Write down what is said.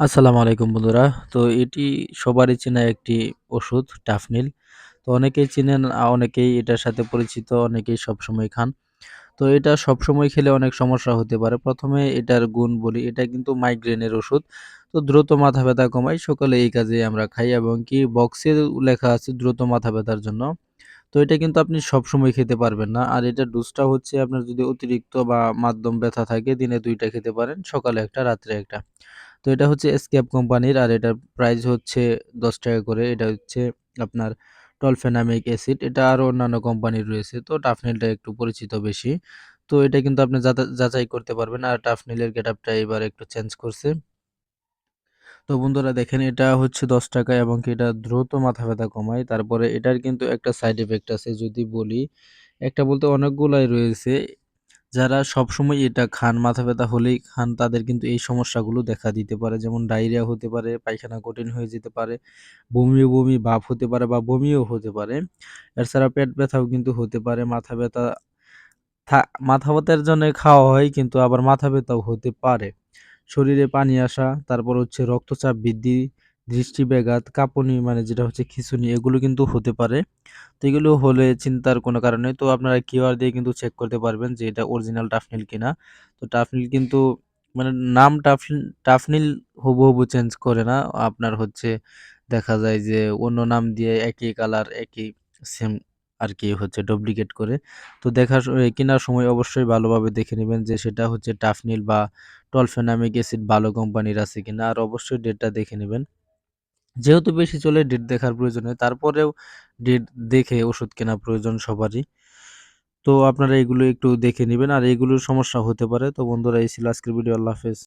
আসসালামু আলাইকুম বন্ধুরা। তো এটি সবারই চেনা একটি ওষুধ টাফনিল। তো অনেকেই চিনেন, অনেকেই এটার সাথে পরিচিত, অনেকেই সবসময় খান। তো এটা সবসময় খেলে অনেক সমস্যা হতে পারে। প্রথমে এটার গুণ বলি, এটা কিন্তু মাইগ্রেনের ওষুধ। তো দ্রুত মাথা ব্যথা কমায়। সকালে এই কাজেই আমরা খাই এবং কি বক্সে লেখা আছে দ্রুত মাথা ব্যথার জন্য। তো এটা কিন্তু আপনি সবসময় খেতে পারবেন না। আর এটা ডোজটা হচ্ছে আপনার যদি অতিরিক্ত বা মাধ্যম ব্যথা থাকে দিনে দুইটা খেতে পারেন, সকালে একটা রাত্রে ১ টা। তো এটা হচ্ছে এসকেপ কোম্পানির আর এটার প্রাইস হচ্ছে ৳১০ করে। এটা হচ্ছে আপনার টলফেনামিক অ্যাসিড। এটা আরও অন্যান্য কোম্পানির রয়েছে। তো টাফনিলটা একটু পরিচিত বেশি। তো এটা কিন্তু আপনি যাচাই করতে পারবেন। আর টাফনিলের গেটআপটা এবার একটু চেঞ্জ করছে। তো বন্ধুরা দেখেন এটা হচ্ছে ৳১০ এবং কি এটা দ্রুত মাথা ব্যথা কমায়। তারপরে এটার কিন্তু একটা সাইড এফেক্ট আছে যদি বলি, একটা বলতে অনেকগুলাই রয়েছে। যারা সবসময় এটা খান, মাথা ব্যথা হলেই খান তাদের কিন্তু এই সমস্যাগুলো দেখা দিতে পারে। যেমন ডায়রিয়া হতে পারে, পায়খানা কঠিন হয়ে যেতে পারে, বমি, বমি ভাব হতে পারে বা বমিও হতে পারে। এছাড়া পেট ব্যথাও কিন্তু হতে পারে, মাথা ব্যথা থা মাথা ব্যথার জন্যে খাওয়া হয় কিন্তু আবার মাথা ব্যথাও হতে পারে। শরীরে পানি আসা, তারপর হচ্ছে রক্তচাপ বৃদ্ধি, দৃষ্টিব্যাঘাত, কাঁপুনি মানে যেটা হচ্ছে খিঁচুনি এগুলো কিন্তু হতে পারে। তো এগুলো হলে চিন্তার কোনো কারণে তো আপনারা কিউআর দিয়ে কিন্তু চেক করতে পারবেন যে এটা অরিজিনাল টাফনিল কিনা। তো টাফনিল কিন্তু মানে নাম টাফনিল টাফনিল হুবহু চেঞ্জ করে না। আপনার হচ্ছে দেখা যায় যে অন্য নাম দিয়ে একই কালার, একই সেম আর কি হচ্ছে ডুপ্লিকেট করে। তো দেখার কেনার সময় অবশ্যই ভালোভাবে দেখে নেবেন যে সেটা হচ্ছে টাফনিল বা টলফেনামিক অ্যাসিড ভালো কোম্পানির আছে কিনা। আর অবশ্যই ডেটটা দেখে নিবেন। যেহেতু বেশি চলে ডেট দেখার প্রয়োজন হয়, তারপরেও ডেট দেখে ওষুধ কেনা প্রয়োজন সবারই। তো আপনারা এগুলো একটু দেখে নেবেন, আর এগুলোর সমস্যা হতে পারে। তো বন্ধুরা, এই ছিল আজকের ভিডিও। আল্লাহ হাফেজ।